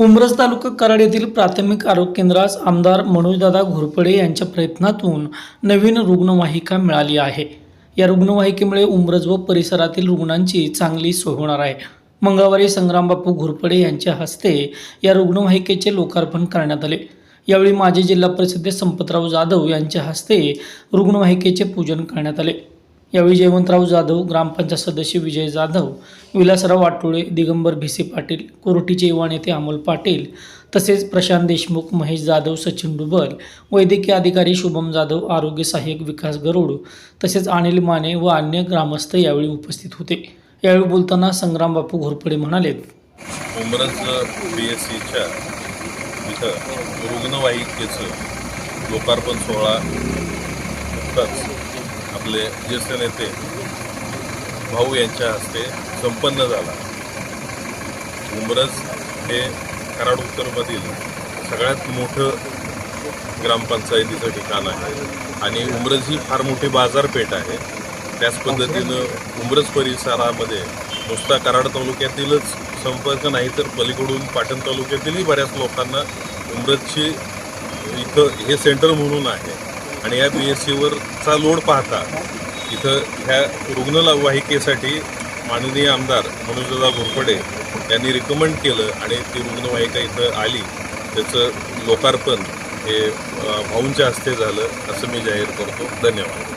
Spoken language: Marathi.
उमरस तालुका कराड येथील प्राथमिक आरोग्य केंद्रास आमदार मनोजदादा घोरपडे यांच्या प्रयत्नातून नवीन रुग्णवाहिका मिळाली आहे. या रुग्णवाहिकेमुळे उमरज व परिसरातील रुग्णांची चांगली सोय होणार आहे. मंगळवारी संग्रामबापू घोरपडे यांच्या हस्ते या रुग्णवाहिकेचे लोकार्पण करण्यात आले. यावेळी माजी जिल्हा परिषदे संपतराव जाधव यांच्या हस्ते रुग्णवाहिकेचे पूजन करण्यात आले. यावेळी जयवंतराव जाधव ग्रामपंचायत सदस्य विजय जाधव विलासराव वाटोळे दिगंबर भिसे पाटील कोरटीचे युवा नेते अमोल पाटील तसेच प्रशांत देशमुख महेश जाधव सचिन डुबल वैद्यकीय अधिकारी शुभम जाधव आरोग्य सहाय्यक विकास गरुड तसेच अनिल माने व अन्य ग्रामस्थ यावेळी उपस्थित होते. यावेळी बोलताना संग्राम बापू घोरपडे म्हणाले एस रुग्णवाहिकेचं लोकार्पण सोहळा आपले ज्येष्ठ नेते भाऊ यांच्या हस्ते संपन्न झाला. उमरज हे कराड उत्तरमधील सगळ्यात मोठं ग्रामपंचायतीचं ठिकाण आहे. आणि उमरज ही फार मोठी बाजारपेठ आहे. त्याच पद्धतीनं उमरज परिसरामध्ये नुसता कराड तालुक्यातीलच संपर्क नाही तर पलीकडून पाटण तालुक्यातीलही बऱ्याच लोकांना उमरजची इथं हे सेंटर म्हणून आहे. आणि या बी एस सीवरचा लोड पाहता इथं ह्या रुग्णवाहिकेसाठी माननीय आमदार मनोजदादा घोरपडे यांनी रिकमेंड केलं आणि ती रुग्णवाहिका इथं आली. त्याचं लोकार्पण हे भाऊंच्या हस्ते झालं असं मी जाहीर करतो. धन्यवाद.